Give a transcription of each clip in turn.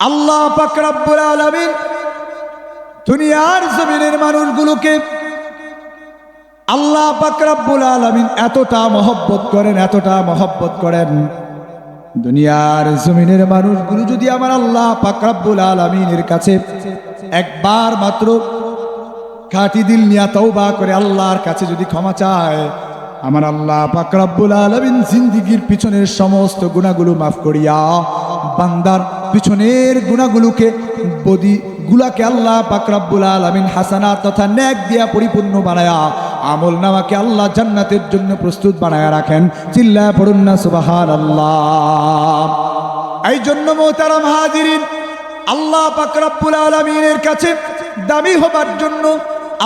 আল্লাহ পাক রব্বুল আলামিন দুনিয়ার জমিনের মানুষগুলোকে আল্লাহ পাক রব্বুল আলামিন এতটা মহব্বত করেন, এতটা মহব্বত করেন। দুনিয়ার জমিনের মানুষগুলো যদি আমার আল্লাহ পাক রব্বুল আলামিনের কাছে একবার মাত্র খাঁটি দিল নিয়া তওবা করে আল্লাহর কাছে যদি ক্ষমা চায় আমার আল্লাহ পাক রব্বুল আলামিন জিন্দিগির পিছনের সমস্ত গুণাগুলো মাফ করিয়া, বান্দার পিছনের গুণাগুলোকে বদি গুলাকে আল্লাহ পাক রব্বুল আলামিন হাসানা তথা ন্যাক দিয়া পরিপূর্ণ বানায়া, আমল নামাকে আল্লাহ জান্নাতের জন্য প্রস্তুত বানায়া রাখেন। চিল্লা পড়ুন না, সুবহানাল্লাহ। এই জন্য মোহতারাম হাজিরিন, আল্লাহ পাক রব্বুল আলামিনের কাছে দামি হবার জন্য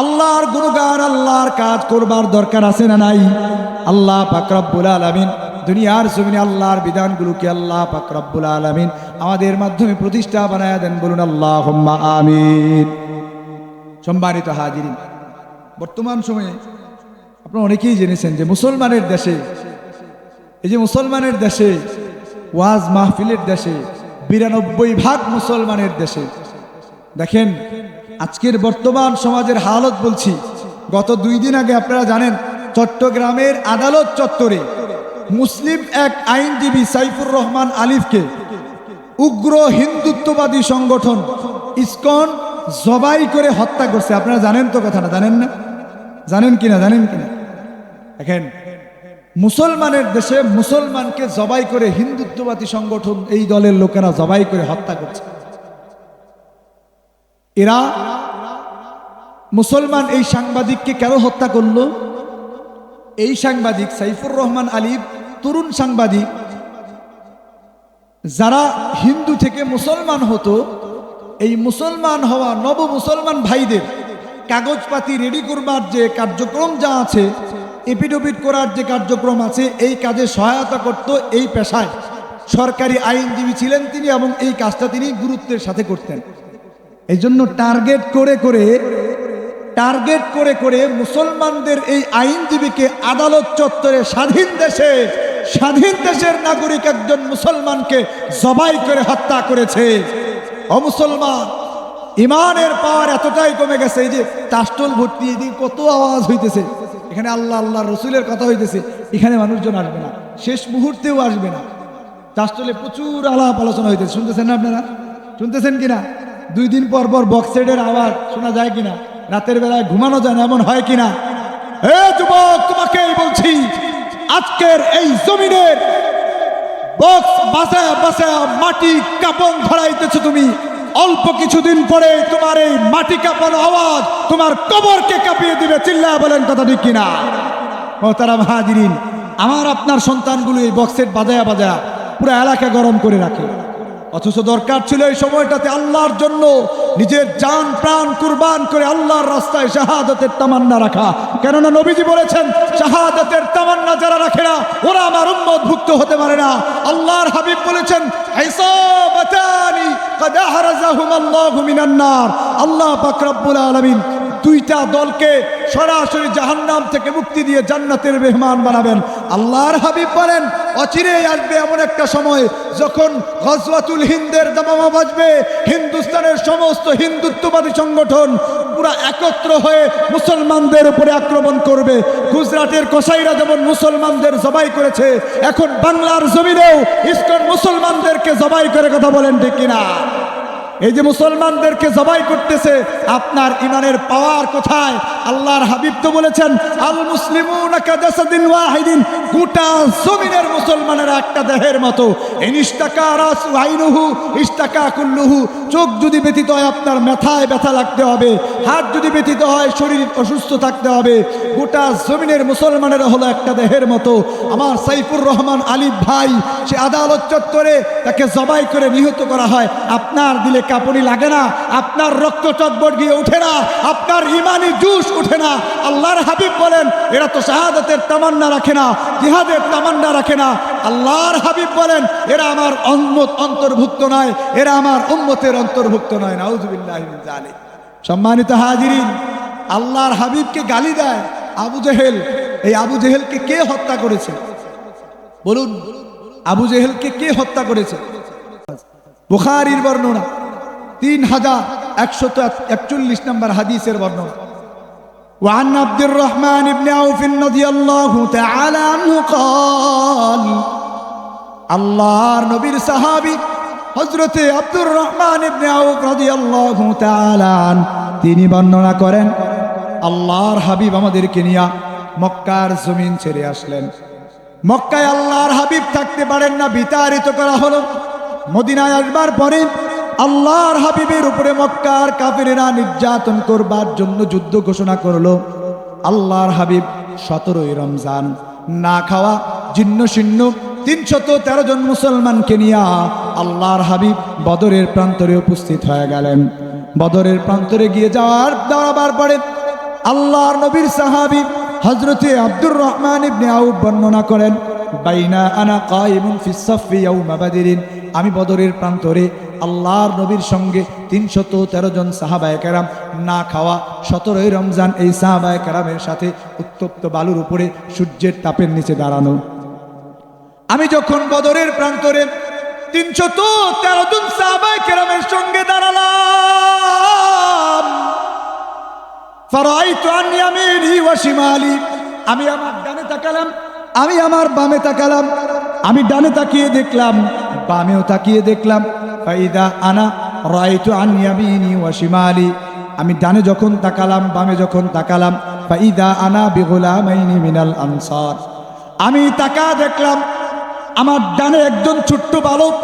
আল্লাহর গুণগান, আল্লাহর কাজ করবার দরকার আছে না নাই? আল্লাহ পাক রব্বুল আলামিন দুনিয়ার জমিনে আল্লাহর বিধানগুলোকে আল্লাহ পাক রব্বুল আলামিন আমাদের মাধ্যমে প্রতিষ্ঠা বানায় দেন বলুন আল্লাহ আমিন। সম্মানিত হাজিরিন, বর্তমান সময়ে আপনারা অনেকেই জেনেছেন যে মুসলমানের দেশে, এই যে মুসলমানের দেশে, ওয়াজ মাহফিলের দেশে, বিরানব্বই ভাগ মুসলমানের দেশে, দেখেন আজকের বর্তমান সমাজের হালত বলছি, গত দুই দিন আগে আপনারা জানেন, চট্টগ্রামের আদালত চত্বরে মুসলিম এক আইনজীবী সাইফুর রহমান আলিফকে উগ্র হিন্দুত্ববাদী সংগঠন ইসকন জবাই করে হত্যা করছে। আপনারা জানেন তো কথাটা, জানেন না? জানেন কিনা জানেন কিনা? দেখেন, মুসলমানের দেশে মুসলমানকে জবাই করে হিন্দুত্ববাদী সংগঠন, এই দলের লোকেরা জবাই করে হত্যা করছে। এরা মুসলমান এই সাংবাদিককে কেন হত্যা করল? এই সাংবাদিক সাইফুর রহমান আলিফ তরুণ সাংবাদিক, যারা হিন্দু থেকে মুসলমান হতো, এই মুসলমান হওয়া নব মুসলমান ভাইদের কাগজপাতি রেডি করবার যে কার্যক্রম যা আছে, এপিডোপিট করার যে কার্যক্রম আছে, এই কাজে সহায়তা করত এই পেশায়। সরকারি আইনজীবী ছিলেন তিনি এবং এই কাজটা তিনি গুরুত্বের সাথে করতেন। এই জন্য টার্গেট করে করে, টার্গেট করে করে মুসলমানদের এই আইনজীবীকে আদালত চত্বরে স্বাধীন দেশে, স্বাধীন দেশের নাগরিক একজন মুসলমানকে জবাই করে হত্যা করেছে। অমুসলমান ইমানের পাওয়ার এতটাই কমে গেছে, এই যে তাস্টল ভর্তি এদিকে কত আওয়াজ হইতেছে। এখানে আল্লাহ আল্লাহ রসুলের কথা হইতেছে, এখানে মানুষজন আসবে না, শেষ মুহূর্তেও আসবে না। তাস্টলে প্রচুর আলাপ আলোচনা হইতেছে, শুনতেছেন না আপনারা? শুনতেছেন কিনা? দুই দিন পর পর বক্সেডের আওয়াজ শোনা যায় কিনা? রাতের বেলায় ঘুমানো যায় না, এমন হয় কিনা? হে যুবক তোমাকেই বলছি, আজকের এই জমিনের বক্স বাসায় বাসায় মাটি কাপন ধরাইতেছো তুমি। অল্প কিছুদিন পরে তোমার এই মাটি কাঁপানো আওয়াজ তোমার কবরকে কাঁপিয়ে দিবে চিল্লা বলেন কথা ঠিক কিনা? মোহতারাম হাজিরিন, আমার আপনার সন্তানগুলো এই বক্সের বাজায়া বাজায়া পুরো এলাকা গরম করে রাখে। অথচ দরকার ছিল এই সময়টাতে আল্লাহর জন্য নিজের যান প্রাণ কুরবান করে আল্লাহর রাস্তায় শাহাদতের তামান্না রাখা। কেননা নবীজি বলেছেন, শাহাদতের তামান্না যারা রাখে না, ওরা আমার উন্মতভুক্ত হতে পারে না। আল্লাহর হাবিব বলেছেন আল্লাহ বাকরাবুল আলমিন দুইটা দলকে সরাসরি জাহান্নাম থেকে মুক্তি দিয়ে জান্নাতের মেহমান বানাবেন। আল্লাহর হাবিব বলেন, অচিরেই আসবে এমন একটা সময় যখন গজওয়াতুল হিন্দের দামামা বাজবে। হিন্দুস্তানের সমস্ত হিন্দুত্ববাদী সংগঠন পুরা একত্র হয়ে মুসলমানদের উপরে আক্রমণ করবে। গুজরাটের কসাইরা যেমন মুসলমানদের জবাই করেছে, এখন বাংলার জমিনেও ইসকন মুসলমানদেরকে জবাই করে কথা বলেন ঠিক কিনা? এই যে মুসলমানদেরকে জবাই করতেছে আপনার ইমানের পাওয়ার কোথায়? আল্লাহর হাবিব তো বলেছেন, আল মুসলিমুনা ওয়াহিদিন। গোটা জমিনের মুসলমানের একটা দেহের মতো। রাস কুল্লুহু। চোখ যদি ব্যথিত হয়, আপনার মাথায় ব্যথা লাগতে হবে। হাত যদি ব্যথিত হয়, শরীর অসুস্থ থাকতে হবে। গোটা জমিনের মুসলমানের হলো একটা দেহের মতো। আমার সাইফুর রহমান আলিফ ভাই, সে আদালত চত্বরে তাকে জবাই করে নিহত করা হয়। আপনার দিলে কাপড়ি লাগে না। আপনার রক্ত চটবট গিয়ে ওঠে না। আপনার ইমানি জুস উঠে না। আল্লাহর হাবিব বলেন, এরা তো শাহাদতের তামান্না রাখে না, জিহাদের তামান্না রাখে না। আল্লাহর হাবিব বলেন, এরা আমার উম্মত অন্তর্ভুক্ত নয়, এরা আমার উম্মতের অন্তর্ভুক্ত নয়। নাউজুবিল্লাহ মিন সম্মানিত হাজিরিন, আল্লাহর হাবিবকে গালি দেয় আবু জেহেল। এই আবু জেহেলকে কে হত্যা করেছে? বলুন, আবু জেহেলকে কে হত্যা করেছে? বুখারির বর্ণনা, তিন হাজার একশত একচল্লিশ নম্বর হাদিসের বর্ণনা। وعن عبد الرحمن بن عوف رضي الله تعالى عنه قال আল্লাহর নবীর সাহাবী হজরতে আব্দুর রহমান ইবনে আউফ রাদিয়াল্লাহু তাআলা আন তিনি বর্ণনা করেন আল্লাহর হাবিব আমাদেরকে নিয়ে মক্কার জমিন ছেড়ে আসলেন মক্কায় আল্লাহর হাবিব থাকতে পারেন না বিতাড়িত করা হলো মদিনায় আসবার পরে আল্লাহর হাবিবের উপরে মক্কার কাফেরেরা নির্যাতন করবার জন্য যুদ্ধ ঘোষণা করল। আল্লাহর হাবিব সতেরোই রমজান না খাওয়া জিন্ন শীর্ণ তিনশত তেরো জন মুসলমানকে নিয়ে আল্লাহর হাবিব বদরের প্রান্তরে উপস্থিত হয়ে গেলেন। বদরের প্রান্তরে গিয়ে যাওয়ার, দাঁড়াবার পরে আল্লাহর নবীর সাহাবি হজরতে আব্দুর রহমান ইবনে আউফ বর্ণনা করেন, বাইনা আনা কাইমুন ফিস সাফি ইয়াউমা বাদিরিন, আমি বদরের প্রান্তরে আল্লাহর নবীর সঙ্গে তিনশত তেরো জন সাহাবায় কেরাম না খাওয়া, সতেরোই রমজান এই সাহাবায় কেরামের সাথে উত্তপ্ত বালুর উপরে সূর্যের তাপের নিচে দাঁড়ানো। আমি যখন বদরের প্রান্তরে তিনশত তেরো জন সাহাবায় কেরামের সঙ্গে দাঁড়ালাম আমি আমার ডানে তাকালাম, আমি আমার বামে তাকালাম, আমি ডানে তাকিয়ে দেখলাম, বামেও তাকিয়ে দেখলাম ফাইদা আনা রাইতু আন ইয়ামিনি ওয়া শিমালি। আমি ডানে যখন তাকালাম, বামে যখন তাকালাম, ফাইদা আনা বিগুলামাইনি মিনাল আনসার। আমি তাকা দেখলাম, আমার ডানে একজন ছোট্ট বালক,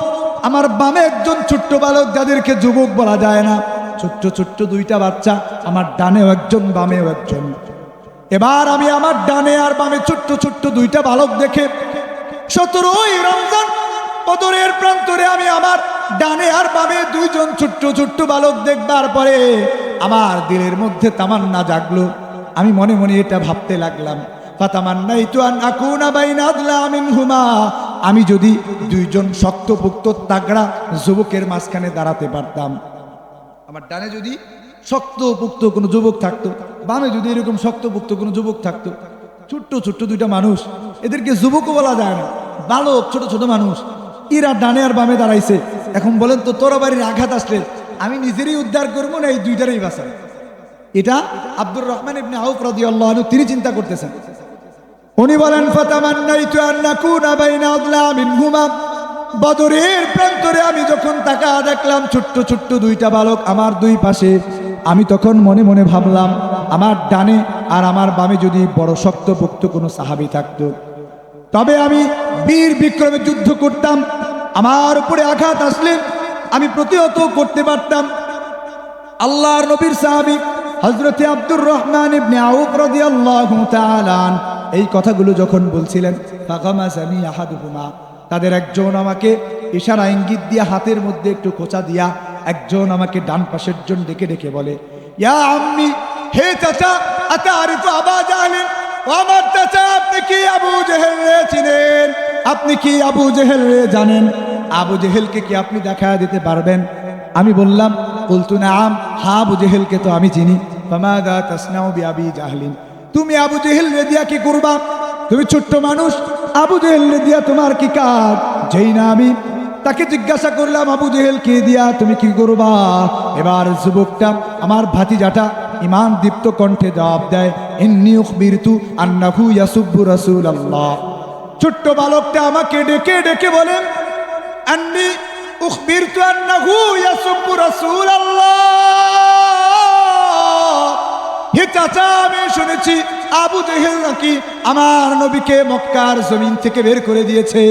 আমার বামে একজন ছোট্ট বালক যাদেরকে যুবক বলা যায় না। ছোট্ট ছোট্ট দুইটা বাচ্চা, আমার ডানেও একজন, বামেও একজন। এবার আমি আমার ডানে আর বামে ছোট্ট ছোট্ট দুইটা বালক দেখে, সতেরোই রমজান বদরের প্রান্তরে আমি আমার ডানে আর বামে দুইজন ছোট্ট ছোট্ট বালক দেখবার পরে আমার দিলের মধ্যে তামান্না জাগলো। আমি মনে মনে এটা ভাবতে লাগলাম ফাতামান্নাইতু আন আকুনা বাইনা আদলামিন হুমা আমি যদি দুইজন শক্তপুক্ত তাগড়া যুবকের মাঝখানে দাঁড়াতে পারতাম। আমার ডানে যদি শক্তপুক্ত কোনো যুবক থাকতো, বামে যদি এরকম শক্তপুক্ত কোনো যুবক থাকতো, ছোট্ট ছোট্ট দুইটা মানুষ, এদেরকে যুবকও বলা যায় না, বালক ছোট ছোট মানুষ ইরা ডানে আর বামে দাঁড়াইছে। এখন বলেন তো, তোরা বাড়ির আঘাত আসলে আমি নিজেরই উদ্ধার করব না এই দুইটারই বাঁচাই এটা আব্দুর রহমান ইবনে আউফ রাদিয়াল্লাহু আনহু, তিনি চিন্তা করতেছেন। উনি বলেন বদরের প্রান্তরে আমি যখন তাকা দেখলাম, ছোট্ট ছোট্ট দুইটা বালক আমার দুই পাশে। আমি তখন মনে মনে ভাবলাম, আমার ডানে আর আমার বামে যদি বড় শক্ত শক্তপোক্ত কোনো সাহাবি থাকতো। তবে আমি বীর বিক্রমে যুদ্ধ করতাম আমার উপরে আঘাত আসলে আমি প্রতিহত করতে পারতাম। আল্লাহর নবীর সাহাবি হজরতে আব্দুর রহমান ইবনে আউফ রাদিয়াল্লাহু তাআলা এই কথাগুলো যখন বলছিলেন তাদের একজন আমাকে ইশারা ইঙ্গিত দিয়ে হাতের মধ্যে একটু খোঁচা দিয়া একজন আমাকে ডান পাশের জন ডেকে ডেকে বলে, ইয়া আম্মি, হে চাচা আতারিফু আবা জাহলিন, ও আমার চাচা, আপনি কি আবু জেহেল আপনি কি আবু জেহেল জানেন? আবু জেহেলকে কি আপনি দেখা দিতে পারবেন? আমি বললাম বলতু নাম হা আবু জেহেলকে তো আমি চিনি। জাহলিন। তুমি আবু জেহেল রে দিয়া কি করবা? তুমি ছোট্ট মানুষ। আবু জেহেল রে দিয়া তোমার কি কাজ? যেই না আমি। তাকে জিজ্ঞাসা করলাম, আবু জেহেল কে দিয়া তুমি কি করবা? এবার যুবকটা আমার ভাতিজাটা ইমান দীপ্ত কণ্ঠে জবাব দেয়, ইন্নি উখবিরতু আন্নাহু ইয়াসুব্বু রাসূলুল্লাহ। ছোট্ট বালকটা আমাকে ডেকে ডেকে বলেন আন্নি, উখবিরতু আন্নাহু ইয়াসুব্বু রাসূলুল্লাহ। হে চাচা, আমি শুনেছি আবু জেহেল নাকি আমার নবীকে মক্কার জমিন থেকে বের করে দিয়েছে।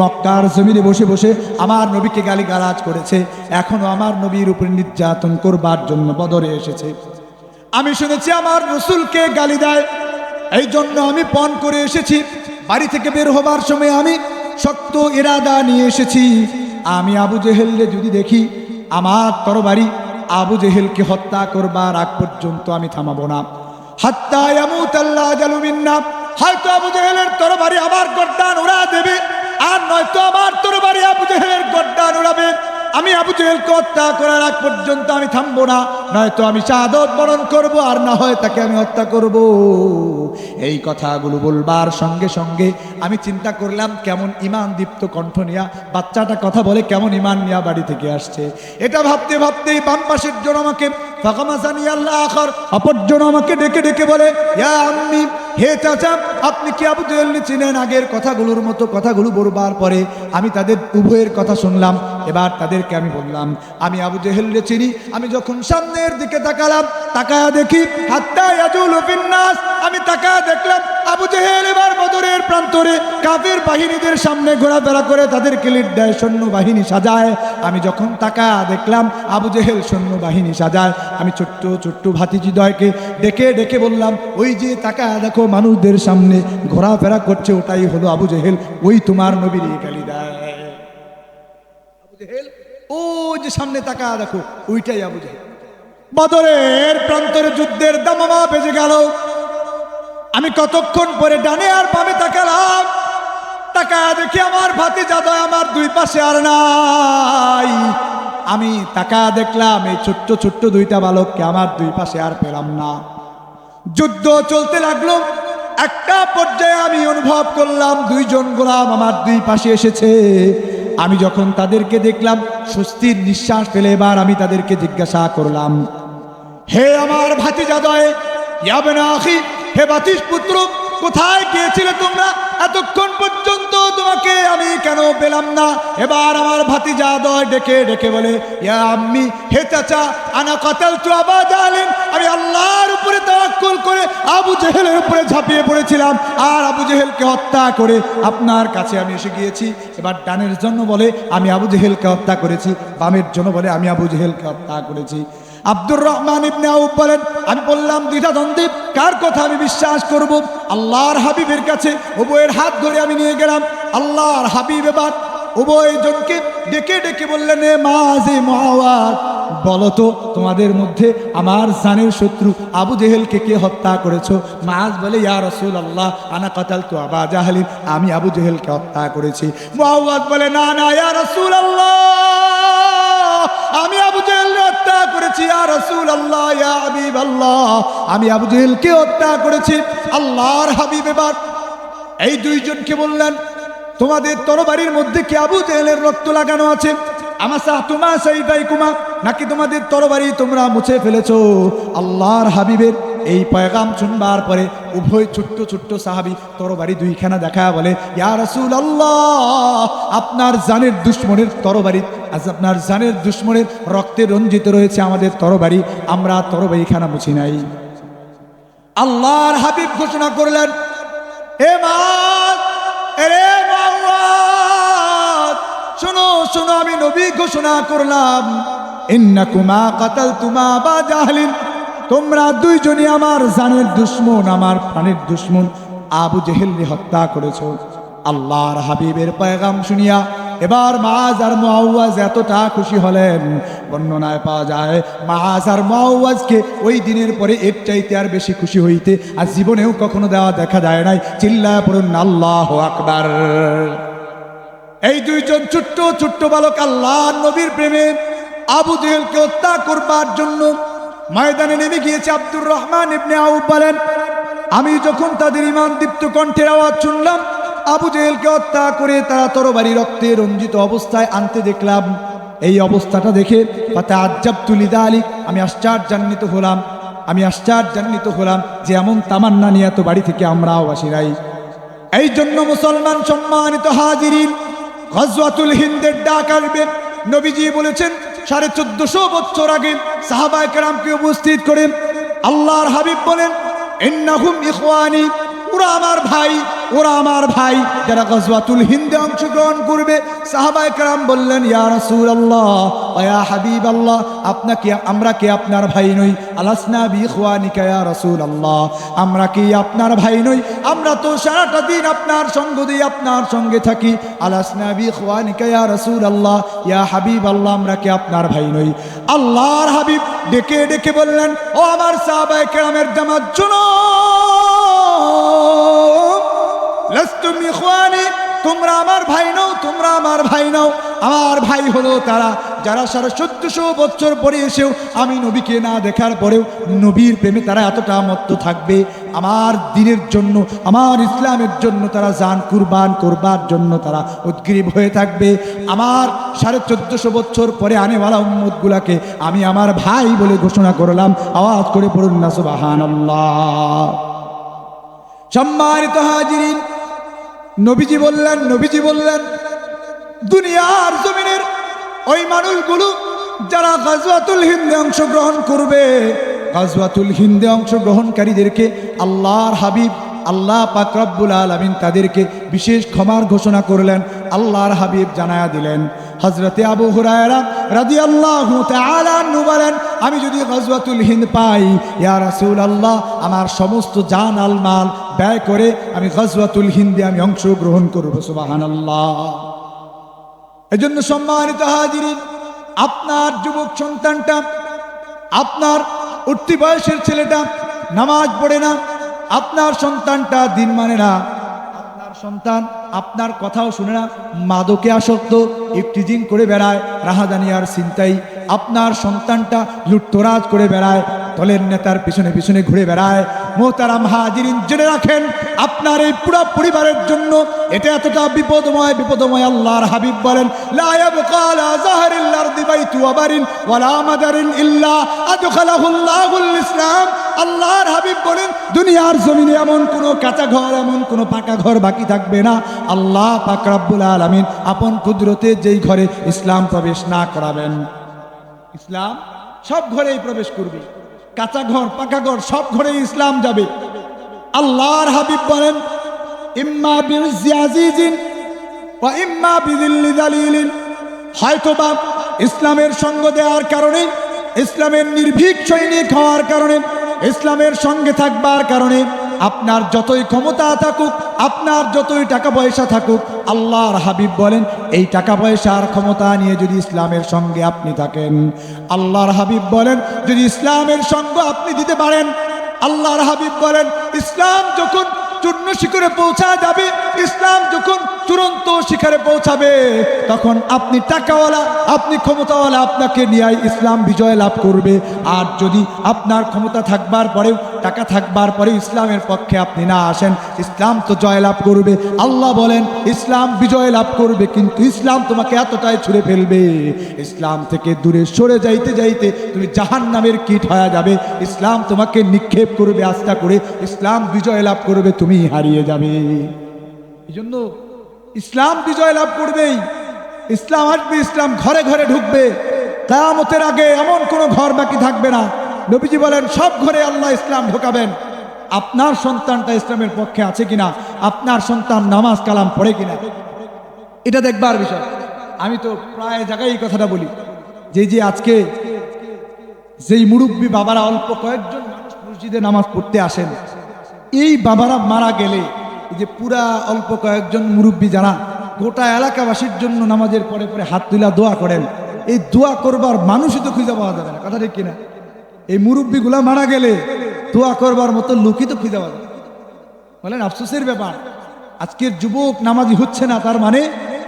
মক্কার জমিনে বসে বসে আমার নবীকে গালি গালাজ করেছে। এখনও আমার নবীর উপর নির্যাতন করবার জন্য বদরে এসেছে। আমি শুনেছি আমার রসুলকে গালি দেয়। এই জন্য আমি পণ করে এসেছি। বাড়ি থেকে বের হবার সময় আমি শক্ত ইরাদা নিয়ে এসেছি। আমি আবু জেহেলকে যদি দেখি, আমার তরবারি আবু জেহেলকে হত্যা করবার আগ পর্যন্ত আমি থামাবো না। আবু জেহেলের গড্ডান উড়া দেবে, আর নয়তো আমার তরবারি আবু জেহেলের উড়াবে। আমি আবু জেহেলকে হত্যা করার আগ পর্যন্ত আমি থামবো না, নয়তো আমি বরণ করব, আর না হয় তাকে আমি হত্যা করব। এই কথাগুলো বলবার সঙ্গে সঙ্গে আমি চিন্তা করলাম, কেমন ইমান দীপ্ত কণ্ঠ নিয়া, বাচ্চাটা কথা বলে কেমন ইমান নিয়া বাড়ি থেকে আসছে। এটা ভাবতে ভাবতেই বাম পাশের জন আমাকে আমি তাদের উভয়ের কথা শুনলাম। এবার তাদেরকে আমি বললাম, আমি আবু জেহেলকে চিনি। আমি যখন সামনের দিকে তাকালাম, তাকায়া দেখি হাত্তা ইয়াজুল ফিন্নাস আমি তাকায়া দেখলাম আবু জেহেল এবার বদরের প্রান্তরে কাফের বাহিনীদের সামনে ঘোরাফেরা করে তাদের কিলিট দেয় সৈন্য বাহিনী সাজায়। আমি যখন তাকায়া দেখলাম আবু জেহেল সৈন্য বাহিনী সাজায়। আমি ছোট্ট ছোট্ট ভাতিজিদয়কে ডেকে ডেকে বললাম, ওই যে তাকায়া দেখো মানুষদের সামনে ঘোরাফেরা করছে, ওটাই হলো আবু জেহেল, ওই তোমার নবীর গালি দেয় আবু জেহেল ও যে সামনে তাকা দেখো, ওইটাই আবু জেহেল। বদরের প্রান্তরে যুদ্ধের দামামা বেজে গেল। আমি কতক্ষণ পরে ডানে আর বামে তাকালাম? তাকা দেখি আমার ভাতি জাদয় আমার দুই পাশে আর নাই। আমি তাকা দেখলাম, এই ছোট্ট ছোট্ট দুইটা বালককে আমার দুই পাশে আর পেলাম না। যুদ্ধ চলতে লাগল। একটা পর্যায়ে আমি অনুভব করলাম, দুইজন গোলাম আমার দুই পাশে এসেছে। আমি যখন তাদেরকে দেখলাম, স্বস্তির নিঃশ্বাস ফেলে এবার আমি তাদেরকে জিজ্ঞাসা করলাম, হে আমার ভাতিজাদয় ইয়াবে না আখি হে বাতিস পুত্র, কোথায় গিয়েছিলে তোমরা? এতক্ষণ পর্যন্ত তোমাকে আমি কেন পেলাম না? এবার আমার ভাতিজাদয় ডেকে ডেকে বলে আম্মি, হে চাচা, আনা কতাল তু আবা জালেন আমি আল্লাহর উপরে তাওয়াক্কুল করে আবু জেহেলের উপরে ঝাঁপিয়ে পড়েছিলাম। আর আবু জেহেলকে হত্যা করে আপনার কাছে আমি এসে গিয়েছি। এবার ডানের জন্য বলে, আমি আবু জেহেলকে হত্যা করেছি। বামের জন্য বলে, আমি আবু জেহেলকে হত্যা করেছি। আব্দুর রহমান ইবনে আউফ বলেন, আমি বললাম দ্বিধাদ্বন্দ্বে কার কথা আমি বিশ্বাস করব? আল্লাহর হাবিবের কাছে উভয়ের হাত ধরে আমি নিয়ে গেলাম। আল্লাহর হাবিব এবার উভয়জনকে ডেকে ডেকে বললেন, এ মাঝে তোমাদের মধ্যে আমার জানের শত্রু আবু জেহেলকে কে হত্যা করেছ? মাজ বলে, ইয়া রসুল আল্লাহ আনা কাতাল তো আবা জাহালিন, আমি আবু জেহেলকে হত্যা করেছি। মহাওয়াত বলে, না না, ইয়া রসুল আল্লাহ আমি আবু হত্যা করেছি আর রসুল আল্লাহ হাবিব আল্লাহ আমি আবু জেহেলকে হত্যা করেছি, আল্লাহর হাবিব এবার। এই দুইজনকে বললেন, তোমাদের তরবারির মধ্যে কি আবু জেহেলের রক্ত লাগানো আছে? আমার তোমা সেই নাকি তোমাদের তরবারি তোমরা মুছে ফেলেছো? আল্লাহর হাবিবের এই পয়গাম শুনবার পরে উভয় ছোট্ট ছোট্ট সাহাবি তরবারি দুইখানা দেখা বলে, ইয়া রাসূল আল্লাহ আপনার জানের দুশ্মনের তরবারি, আজ আপনার জানের দুশ্মনের রক্তে রঞ্জিত রয়েছে আমাদের তরবারি, আমরা তরবারিখানা মুছি নাই। আল্লাহর হাবিব ঘোষণা করলেন এরে মাওয়াত শোনো শোনো, আমি নবী ঘোষণা করলাম, ইন্নাকুমা কাতাল তুমা বা জাহলিন তোমরা দুইজনই আমার জানের দুশ্মন, আমার প্রাণের দুশ্মন। আবু জেহেলকে হত্যা করেছ। আল্লাহর হাবিবের পয়গাম শুনিয়া এবার মাজ আর মুআওয়াজ এতটা খুশি হলেন। বর্ণনায় পাওয়া যায় মাজ আর মুআওয়াজকে ওই দিনের পরে এর চাইতে আর বেশি খুশি হইতে আর জীবনেও কখনো দেওয়া দেখা যায় নাই। চিল্লায় পড়ুন, আল্লাহ আকবার। এই দুইজন ছোট্ট ছোট্ট বালক আল্লাহ নবীর প্রেমে আবু জেহেলকে হত্যা করবার জন্য ময়দানে নেমে গিয়েছে আব্দুর রহমান ইবনে আউফ বলেন, আমি যখন তাদের ইমান দীপ্ত কণ্ঠের আওয়াজ শুনলাম, আবু জেহেলকে হত্যা করে তারা তরবারি রক্তে রঞ্জিত অবস্থায় আনতে দেখলাম। এই অবস্থাটা দেখে পাতে আজ্জাব তুলিদা আলী আমি আশ্চর্যান্বিত হলাম। আমি আশ্চর্যান্বিত হলাম যে এমন তামান্না নিয়ে এত বাড়ি থেকে আমরাও আসি নাই। এই জন্য মুসলমান সম্মানিত হাজিরিন, গজওয়াতুল হিন্দের ডাক আসবে। নবীজি বলেছেন সাড়ে চোদ্দশো বছর আগে সাহাবায় কেরামকে উপস্থিত করেন। আল্লাহর হাবিব বলেন ওরা আমার ভাই। ওরা আমার ভাই যারা গজওয়াতুল হিন্দে অংশগ্রহণ করবে, সাহাবায় কেরাম বললেন, ইয়া রাসূল আল্লাহ ইয়া হাবিব আল্লাহ আপনাকে আমরা কি আপনার ভাই নই? আলাসনা বি ইখওয়ানিকা, ইয়া রাসূল আল্লাহ আমরা কি আপনার ভাই নই? আমরা তো সারাটা দিন আপনার সঙ্গ দিই আপনার সঙ্গে থাকি। আলাসনা বি ইখওয়ানিকা, ইয়া রাসূল আল্লাহ ইয়া হাবিব আল্লাহ আমরা কি আপনার ভাই নই? আল্লাহর হাবিব ডেকে ডেকে বললেন, ও আমার সাহাবায়ে কেরামের জামাত, শুনো! লাস্তুম ইখওয়ানি, তোমরা আমার ভাই নও, তোমরা আমার ভাই নও। আমার ভাই হলো তারা, যারা সাড়ে চোদ্দশো বছর পরে এসেও আমি নবীকে না দেখার পরেও নবীর প্রেমে তারা এতটা মত্ত থাকবে। আমার দিনের জন্য, আমার ইসলামের জন্য তারা জান কুরবান করবার জন্য তারা উদ্গ্রীব হয়ে থাকবে। আমার সাড়ে চোদ্দশো বছর পরে আনেওয়ালা উম্মতগুলাকে আমি আমার ভাই বলে ঘোষণা করলাম। আওয়াজ করে পড়ুন না সুবাহান সম্মানিত হাজিরিন নবীজি বললেন নবীজি বললেন, দুনিয়ার জমিনের ওই মানুষগুলো যারা গাজওয়াতুল হিন্দে অংশগ্রহণ করবে, গাজওয়াতুল হিন্দে অংশগ্রহণকারীদেরকে আল্লাহর হাবিব, আল্লাহ পাক রব্বুল আলমিন তাদেরকে বিশেষ ক্ষমার ঘোষণা করলেন, আল্লাহর হাবিব জানায়া দিলেন। হজরতে আবু হুরায়রা রাজি আল্লাহ বলেন, আমি যদি গজওয়াতুল হিন্দ পাই, ইয়া রাসূল আল্লাহ আমার সমস্ত জান আল মাল ব্যয় করে আমি গজওয়াতুল হিন্দে আমি অংশগ্রহণ করব সুবাহান আল্লাহ এজন্য সম্মানিত হাজিরিন, আপনার যুবক সন্তানটা, আপনার উঠতি বয়সের ছেলেটা নামাজ পড়ে না, আপনার সন্তানটা দিন মানে না, আপনার সন্তান আপনার কথাও শুনে না, মাদকে আসক্ত, একটি ইফটিজিং করে বেড়ায়, রাহাদানি আর চিন্তাই আপনার সন্তানটা লুটতরাজ করে বেড়ায় দলের নেতার পিছনে পিছনে ঘুরে বেড়ায়। মোহতারাম হাজিরিন জেনে রাখেন, আপনার এই পুরো পরিবারের জন্য এটা এতটা বিপদময় বিপদময় আল্লাহর হাবিব বলেন আল্লাহর হাবিব বলেন, দুনিয়ার জমিনে এমন কোনো কাঁচা ঘর, এমন কোনো পাকা ঘর বাকি থাকবে না। আল্লাহ পাক রব্বুল আপন কুদরতে যেই ঘরে ইসলাম প্রবেশ না করাবেন। ইসলাম সব ঘরেই প্রবেশ করবে। কাঁচা ঘর, পাকা ঘর, সব ঘরে ইসলাম যাবে। আল্লাহর হাবিব বলেন, ইম্মা বিল জিয়াজিজিন বা ইম্মা বিদিল্লি দালিলিন। হয়তোবা ইসলামের সঙ্গ দেওয়ার কারণে, ইসলামের নির্ভীক সৈনিক হওয়ার কারণে, ইসলামের সঙ্গে থাকবার কারণে আপনার যতই ক্ষমতা থাকুক, আপনার যতই টাকা পয়সা থাকুক, আল্লাহর হাবিব বলেন, এই টাকা পয়সার ক্ষমতা নিয়ে যদি ইসলামের সঙ্গে আপনি থাকেন, আল্লাহর হাবিব বলেন, যদি ইসলামের সঙ্গ আপনি দিতে পারেন, আল্লাহর হাবিব বলেন, ইসলাম যখন চূর্ণ শিখরে পৌঁছা যাবে ইসলাম যখন চূড়ান্ত শিখরে পৌঁছাবে, তখন আপনি টাকাওয়ালা, আপনি ক্ষমতাওয়ালা আপনাকে নিয়ে ইসলাম বিজয় লাভ করবে। আর যদি আপনার ক্ষমতা থাকবার পরেও, টাকা থাকবার পরে ইসলামের পক্ষে আপনি না আসেন, ইসলাম তো জয় লাভ করবে। আল্লাহ বলেন, ইসলাম বিজয় লাভ করবে, কিন্তু ইসলাম তোমাকে এতটাই ছুঁড়ে ফেলবে। ইসলাম থেকে দূরে সরে যাইতে যাইতে তুমি জাহান নামের কীট হয়ে যাবে। ইসলাম তোমাকে নিক্ষেপ করবে, আস্থা করে। ইসলাম বিজয় লাভ করবে তুমি হারিয়ে যাবে। এই জন্য ইসলাম বিজয় লাভ করবেই। ইসলাম আসবে, ইসলাম ঘরে ঘরে ঢুকবে। কেয়ামতের আগে এমন কোনো ঘর বাকি থাকবে না। নবীজি বলেন, সব ঘরে আল্লাহ ইসলাম ঢোকাবেন। আপনার সন্তানটা ইসলামের পক্ষে আছে কিনা? আপনার সন্তান নামাজ কালাম পড়ে কিনা? এটা দেখবার বিষয়। আমি তো প্রায় জায়গায় এই কথাটা বলি। যে যে আজকে যেই মুরব্বী বাবারা অল্প কয়েকজন মসজিদে নামাজ পড়তে আসেন, এই বাবারা মারা গেলে যে পুরা অল্প কয়েকজন মুরব্বী যারা গোটা এলাকাবাসীর জন্য নামাজের পরে পরে হাত তুলা দোয়া করেন, এই দোয়া করবার মানুষই তো খুঁজে পাওয়া যাবে না, কথা ঠিক কিনা? এই মুরব্বীগুলা মারা গেলে দোয়া করবার মতো লোকই তো খুঁজে পাওয়া যাবে বলেন, আফসোসের ব্যাপার, আজকের যুবক নামাজি হচ্ছে না, তার মানে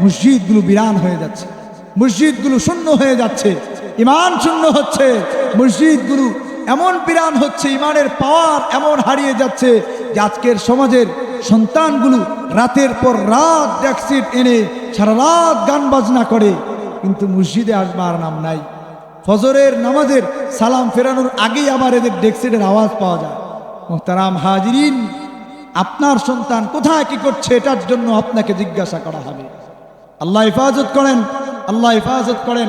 মসজিদগুলো বিরান হয়ে যাচ্ছে, মসজিদগুলো শূন্য হয়ে যাচ্ছে, ইমান শূন্য হচ্ছে, মসজিদগুলো এমন বিরান হচ্ছে, ইমানের পাওয়ার এমন হারিয়ে যাচ্ছে যে আজকের সমাজের সন্তানগুলো রাতের পর রাত ট্যাক্সিট এনে সারা রাত গান বাজনা করে, কিন্তু মসজিদে আসবার নাম নাই। ফজরের নামাজের সালাম ফেরানোর আগেই আবার এদের ডেক্সিটের আওয়াজ পাওয়া যায়। মোহতারাম হাজিরিন, আপনার সন্তান কোথায়, কি করছে, এটার জন্য আপনাকে জিজ্ঞাসা করা হবে। আল্লাহ হেফাজত করেন, আল্লাহ হেফাজত করেন।